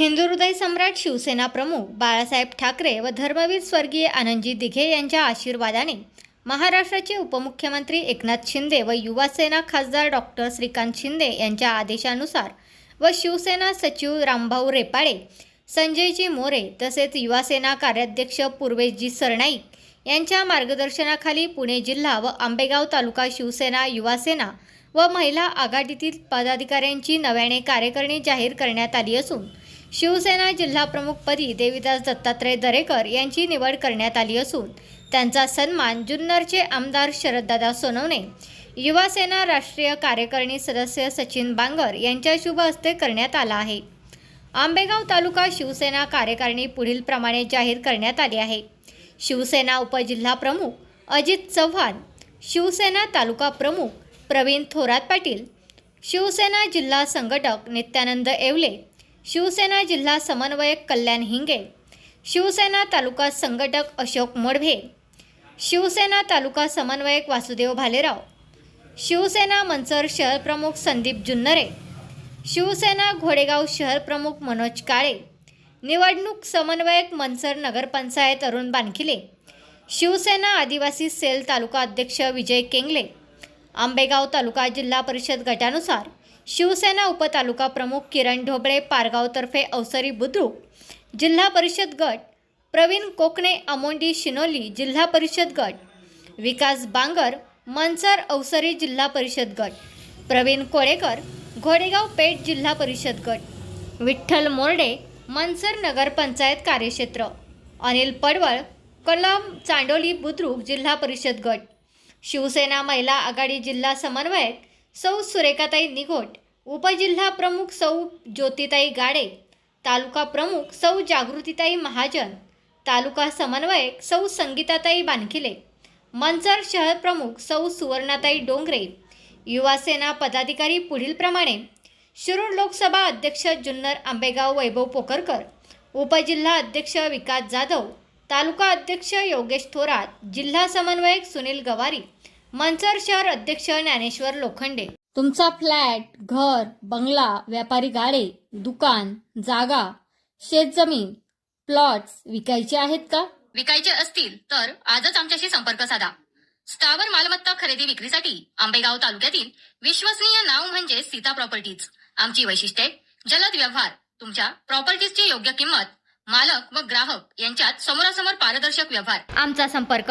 हिंदुहृदय सम्राट शिवसेना प्रमुख बाळासाहेब ठाकरे व धर्मवीर स्वर्गीय आनंदजी दिघे यांच्या आशीर्वादाने महाराष्ट्राचे उपमुख्यमंत्री एकनाथ शिंदे व युवासेना खासदार डॉक्टर श्रीकांत शिंदे यांच्या आदेशानुसार व शिवसेना सचिव रामभाऊ रेपाळे संजयजी मोरे तसेच युवासेना कार्याध्यक्ष पूर्वेशजी सरनाईक यांच्या मार्गदर्शनाखाली पुणे जिल्हा व आंबेगाव तालुका शिवसेना युवासेना व महिला आघाडीतील पदाधिकाऱ्यांची नव्याने कार्यकारिणी जाहीर करण्यात आली असून शिवसेना जिल्हाप्रमुखपदी देवीदास दत्तात्रय दरेकर यांची निवड करण्यात आली असून त्यांचा सन्मान जुन्नरचे आमदार शरददादा सोनवणे युवासेना राष्ट्रीय कार्यकारिणी सदस्य सचिन बांगर यांच्या शुभ हस्ते करण्यात आला आहे. आंबेगाव तालुका शिवसेना कार्यकारिणी पुढील प्रमाणे जाहीर करण्यात आली आहे. शिवसेना उपजिल्हा प्रमुख अजित चव्हाण शिवसेना तालुका प्रमुख प्रवीण थोरात पाटील शिवसेना जिल्हा संघटक नित्यानंद येवले शिवसेना जिल्हा समन्वयक कल्याण हिंगे शिवसेना तालुका संघटक अशोक मोडभे शिवसेना तालुका समन्वयक वासुदेव भालेराव शिवसेना मनसर शहर प्रमुख संदीप जुन्नरे शिवसेना घोडेगाव शहर प्रमुख मनोज काळे निवडणूक समन्वयक मनसर नगरपंचायत अरुण बानखिले शिवसेना आदिवासी सेल तालुका अध्यक्ष विजय केंगले आंबेगाव तालुका जिल्हा परिषद गटानुसार शिवसेना उपतालुका प्रमुख किरण ढोबळे पारगावतर्फे अवसरी बुद्रुक जिल्हा परिषद गट प्रवीण कोकणे अमोंडी शिनोली जिल्हा परिषद गट विकास बांगर मनसर अवसरी जिल्हा परिषद गट प्रवीण कोळेकर घोडेगाव पेठ जिल्हा परिषद गट विठ्ठल मोर्डे मनसर नगरपंचायत कार्यक्षेत्र अनिल पडवळ कलम चांडोली बुद्रुक जिल्हा परिषद गट शिवसेना महिला आघाडी जिल्हा समन्वयक सौ सुरेखाताई निघोट उपजिल्हा प्रमुख सौ ज्योतिताई गाडे तालुका प्रमुख सौ जागृतीताई महाजन तालुका समन्वयक सौ संगीताताई बानखिले मनसर शहर प्रमुख सौ सुवर्णाताई डोंगरे युवासेना पदाधिकारी पुढीलप्रमाणे शिरूर लोकसभा अध्यक्ष जुन्नर आंबेगाव वैभव पोकरकर उपजिल्हा अध्यक्ष विकास जाधव तालुका अध्यक्ष योगेश थोरात जिल्हा समन्वयक सुनील गवारी मनसर शहर अध्यक्ष ज्ञानेश्वर लोखंडे. तुमचा फ्लॅट घर बंगला व्यापारी गाडे दुकान जागा शेतजमीन प्लॉट्स विकायचे आहेत का? विकायचे असतील तर आजच आमच्याशी संपर्क साधा. स्थावर मालमत्ता खरेदी विक्रीसाठी आंबेगाव तालुक्यातील विश्वसनीय नाव म्हणजे सीता प्रॉपर्टीज. आमची वैशिष्ट्ये जलद व्यवहार तुमच्या प्रॉपर्टीजची योग्य किंमत मालक व ग्राहक यांच्यात समोरासमोर पारदर्शक व्यवहार. आमचा संपर्क